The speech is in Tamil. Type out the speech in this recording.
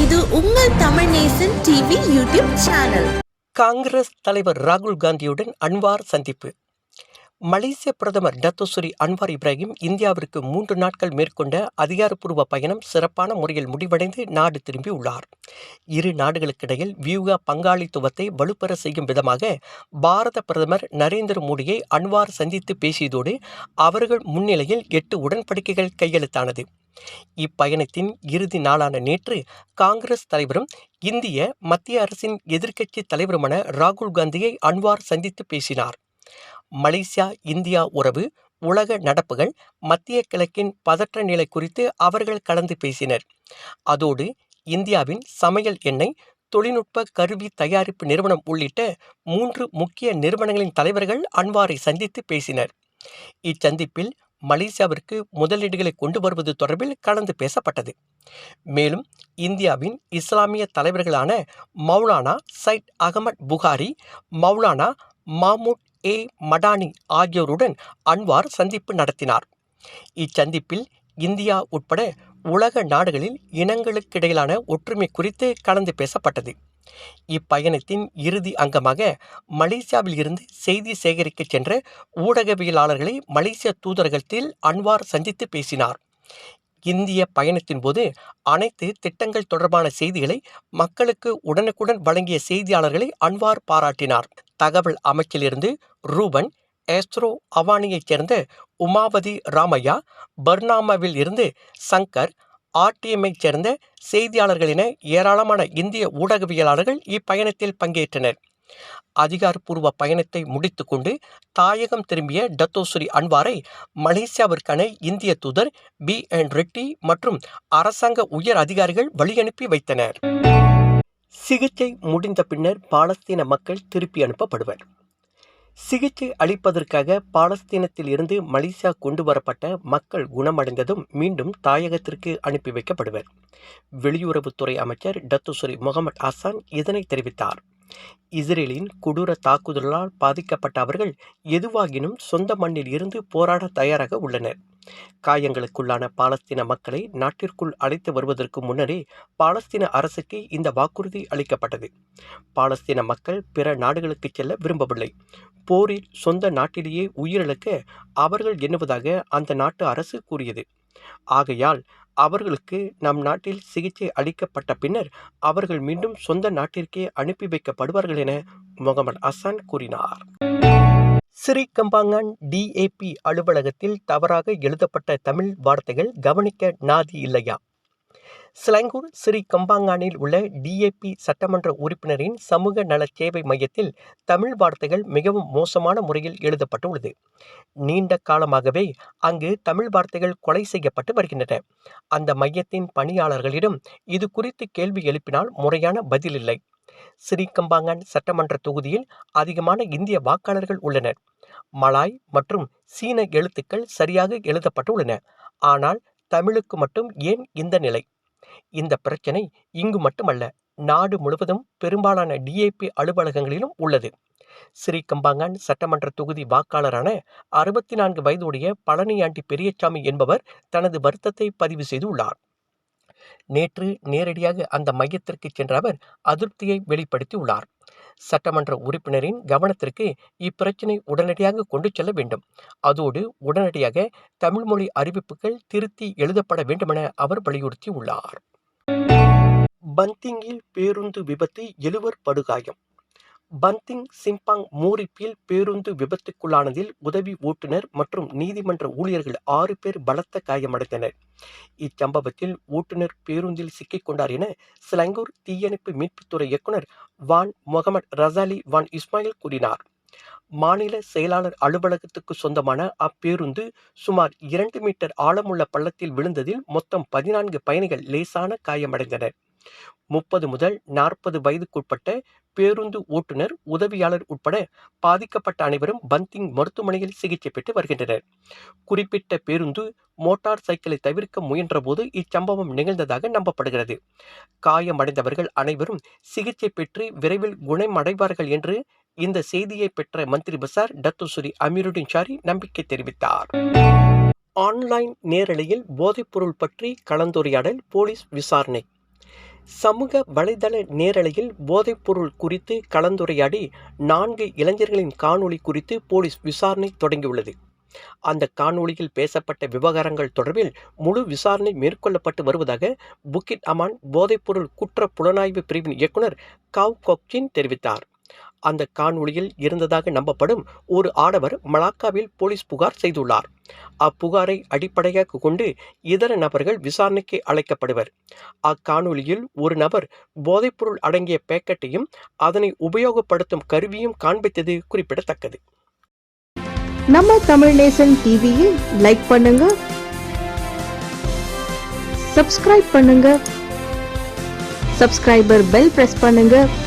இது உங்கள் Tamil Nesan TV YouTube channel. Congress தலைவர் ராகுல் காந்தியுடன் அன்வார் சந்திப்பு. மலேசிய பிரதமர் டத்தோஸ்ரீ அன்வார் இப்ராஹிம் இந்தியாவிற்கு மூன்று நாட்கள் மேற்கொண்ட அதிகாரப்பூர்வ பயணம் சிறப்பான முறையில் முடிவடைந்து நாடு திரும்பியுள்ளார் இரு நாடுகளுக்கிடையில் வியூக பங்காளித்துவத்தை வலுப்பெற செய்யும் விதமாக பாரத பிரதமர் நரேந்திர மோடியை அன்வார் சந்தித்து பேசியதோடு அவர்கள் முன்னிலையில் எட்டு உடன்படிக்கைகள் கையெழுத்தானது. இப்பயணத்தின் இறுதி நாளான நேற்று காங்கிரஸ் தலைவரும் இந்திய மத்திய அரசின் எதிர்க்கட்சி தலைவருமான ராகுல் காந்தியை அன்வார் சந்தித்து பேசினார். மலேசியா இந்தியா உறவு உலக நடப்புகள் மத்திய கிழக்கின் பதற்ற நிலை குறித்து அவர்கள் கலந்து பேசினர். அதோடு இந்தியாவின் சமையல் எண்ணெய் தொழில்நுட்ப கருவி தயாரிப்பு நிறுவனம் உள்ளிட்ட மூன்று முக்கிய நிறுவனங்களின் தலைவர்கள் அன்வாரை சந்தித்து பேசினர். இச்சந்திப்பில் மலேசியாவிற்கு முதலீடுகளை கொண்டு வருவது தொடர்பில் கலந்து பேசப்பட்டது. மேலும் இந்தியாவின் இஸ்லாமிய தலைவர்களான மௌலானா சைட் அகமட் புகாரி மௌலானா மாமூட் ஏ மடானி ஆகியோருடன் அன்வார் சந்திப்பு நடத்தினார். இச்சந்திப்பில் இந்தியா உட்பட உலக நாடுகளில் இனங்களுக்கிடையிலான ஒற்றுமை குறித்து கலந்து பேசப்பட்டது. இப்பயணத்தின் இறுதி அங்கமாக மலேசியாவில் இருந்து செய்தி சேகரிக்க சென்ற ஊடகவியலாளர்களை மலேசிய தூதரகத்தில் அன்வார் சந்தித்து பேசினார். இந்திய பயணத்தின் போது அனைத்து திட்டங்கள் தொடர்பான செய்திகளை மக்களுக்கு உடனுக்குடன் வழங்கிய செய்தியாளர்களை அன்வார் பாராட்டினார். தகவல் அமைச்சிலிருந்து ரூபன் ஏஸ்ட்ரோ அவானியைச் சேர்ந்த உமாவதி ராமையா பர்னாமாவில் இருந்து சங்கர் ஆர்டிஎம்ஐச் சேர்ந்த செய்தியாளர்கள் என ஏராளமான இந்திய ஊடகவியலாளர்கள் இப்பயணத்தில் பங்கேற்றனர். அதிகாரப்பூர்வ பயணத்தை முடித்துக்கொண்டு தாயகம் திரும்பிய டத்தோஸ்ரீ அன்வாரை மலேசியாவிற்கான இந்திய தூதர் பி. என். ரெட்டி மற்றும் அரசாங்க உயர் அதிகாரிகள் வழியனுப்பி வைத்தனர். சிகிச்சை முடிந்த பின்னர் பாலஸ்தீன மக்கள் திருப்பி அனுப்பப்படுவர். சிகிச்சை அளிப்பதற்காக பாலஸ்தீனத்தில் இருந்து மலேசியா கொண்டு வரப்பட்ட மக்கள் குணமடைந்ததும் மீண்டும் தாயகத்திற்கு அனுப்பி வைக்கப்படுவர். வெளியுறவுத்துறை அமைச்சர் டத்துசுரி முகமது ஹசான் இதனை தெரிவித்தார். இஸ்ரேலின் கொடூர தாக்குதலால் பாதிக்கப்பட்ட அவர்கள் எதுவாகினும் சொந்த மண்ணில் இருந்து போராட தயாராக உள்ளனர். காயங்களுக்குள்ளான பாலஸ்தீன மக்களை நாட்டிற்குள் அழைத்து வருவதற்கு முன்னரே பாலஸ்தீன அரசுக்கு இந்த வாக்குறுதி அளிக்கப்பட்டது. பாலஸ்தீன மக்கள் பிற நாடுகளுக்கு செல்ல விரும்பவில்லை. போரில் சொந்த நாட்டிலேயே உயிரிழக்க அவர்கள் எண்ணுவதாக அந்த நாட்டு அரசு கூறியது. ஆகையால் அவர்களுக்கு நம் நாட்டில் சிகிச்சை அளிக்கப்பட்ட பின்னர் அவர்கள் மீண்டும் சொந்த நாட்டிற்கே அனுப்பி வைக்கப்படுவார்கள் என முகமது ஹசான் கூறினார். ஸ்ரீ கம்பாங்கான் டிஏபி அலுவலகத்தில் தவறாக எழுதப்பட்ட தமிழ் வார்த்தைகள் கவனிக்க நாதி இல்லையா? சிலங்கூர் ஸ்ரீ கம்பாங்கானில் உள்ள டிஏபி சட்டமன்ற உறுப்பினரின் சமூக நல சேவை மையத்தில் தமிழ் வார்த்தைகள் மிகவும் மோசமான முறையில் எழுதப்பட்டுள்ளது. நீண்ட காலமாகவே அங்கு தமிழ் வார்த்தைகள் கொலை செய்யப்பட்டு வருகின்றன. அந்த மையத்தின் பணியாளர்களிடம் இது குறித்து கேள்வி எழுப்பினால் முறையான பதில் இல்லை. ஸ்ரீகம்பாங்கன் சட்டமன்ற தொகுதியில் அதிகமான இந்திய வாக்காளர்கள் உள்ளனர். மலாய் மற்றும் சீன எழுத்துக்கள் சரியாக எழுதப்பட்டுள்ளன. ஆனால் தமிழுக்கு மட்டும் ஏன் இந்த நிலை? இந்த பிரச்சனை இங்கு மட்டுமல்ல நாடு முழுவதும் பெரும்பாலான டிஏபி அலுவலகங்களிலும் உள்ளது. ஸ்ரீ கம்பாங்கான் சட்டமன்ற தொகுதி வாக்காளரான அறுபத்தி நான்கு வயதுடைய பழனியாண்டி பெரியசாமி என்பவர் தனது வருத்தத்தை பதிவு செய்துள்ளார். நேற்று நேரடியாக அந்த மையத்திற்கு சென்ற அவர் அதிருப்தியை வெளிப்படுத்தியுள்ளார். சட்டமன்ற உறுப்பினரின் கவனத்திற்கு இப்பிரச்சினை உடனடியாக கொண்டு செல்ல வேண்டும். அதோடு உடனடியாக தமிழ் மொழி அறிவிப்புகள் திருத்தி எழுதப்பட வேண்டுமென அவர் வலியுறுத்தியுள்ளார். பந்திங்கில் பேருந்து விபத்து எழுவர் படுகாயம். பந்திங் சிம்பாங் மோரிப்பில் பேருந்து விபத்துக்குள்ளானதில் உதவி ஓட்டுநர் மற்றும் நீதிமன்ற ஊழியர்கள் ஆறு பேர் பலத்த காயமடைந்தனர். இச்சம்பவத்தில் ஓட்டுநர் பேருந்தில் சிக்கிக் கொண்டார் என சிலங்கூர் தீயணைப்பு மீட்புத்துறை இயக்குனர் வான் முகமது ரசாலி வான் இஸ்மாயில் கூறினார். மாநில செயலாளர் அலுவலகத்துக்கு சொந்தமான அப்பேருந்து சுமார் இரண்டு மீட்டர் ஆழமுள்ள பள்ளத்தில் விழுந்ததில் மொத்தம் பதினான்கு பயணிகள் லேசான காயமடைந்தனர். முப்பது முதல் நாற்பது வயதுக்குட்பட்ட பேருந்து ஓட்டுநர் உதவியாளர் உட்பட பாதிக்கப்பட்ட அனைவரும் பந்திங் மருத்துவமனையில் சிகிச்சை பெற்று வருகின்றனர். குறிப்பிட்ட பேருந்து மோட்டார் சைக்கிளை தவிர்க்க முயன்றபோது இச்சம்பவம் நிகழ்ந்ததாக நம்பப்படுகிறது. காயமடைந்தவர்கள் அனைவரும் சிகிச்சை பெற்று விரைவில் குணமடைவார்கள் என்று இந்த செய்தியை பெற்ற மந்திரி பசார் டத்துசுரி அமீருடின் ஷாரி நம்பிக்கை தெரிவித்தார். ஆன்லைன் நேரலையில் போதைப்பொருள் பற்றி கலந்துரையாடல் போலீஸ் விசாரணை. சமூக வலைதள நேரலையில் போதைப்பொருள் குறித்து கலந்துரையாடி நான்கு இளைஞர்களின் காணொளி குறித்து போலீஸ் விசாரணை தொடங்கியுள்ளது. அந்த காணொளியில் பேசப்பட்ட விவகாரங்கள் தொடர்பில் முழு விசாரணை மேற்கொள்ளப்பட்டு வருவதாக புக்கிட் அமான் போதைப்பொருள் குற்ற புலனாய்வு பிரிவின் இயக்குனர் காவ் கொக்சின் தெரிவித்தார். அந்த காணொளியில் இருந்ததாக நம்பப்படும் ஒரு ஆடவர் மலாக்காவில் போலீஸ் புகார் செய்துள்ளார். அப்புகாரை அடிப்படையாக கொண்டு இதர நபர்கள் விசாரணைக்கு அழைக்கப்படுவர். அக்காணொளியில் ஒரு நபர் போதைப்பொருள் அடங்கிய பேக்கெட்டையும் அதனை உபயோகப்படுத்தும் கருவியும் காண்பித்தது குறிப்பிடத்தக்கது. நம்ம தமிழ் நேசன் டிவியை லைக் பண்ணுங்க. சப்ஸ்கிரைப் பண்ணுங்க. சப்ஸ்கிரைபர் பெல் பிரஸ் பண்ணுங்க.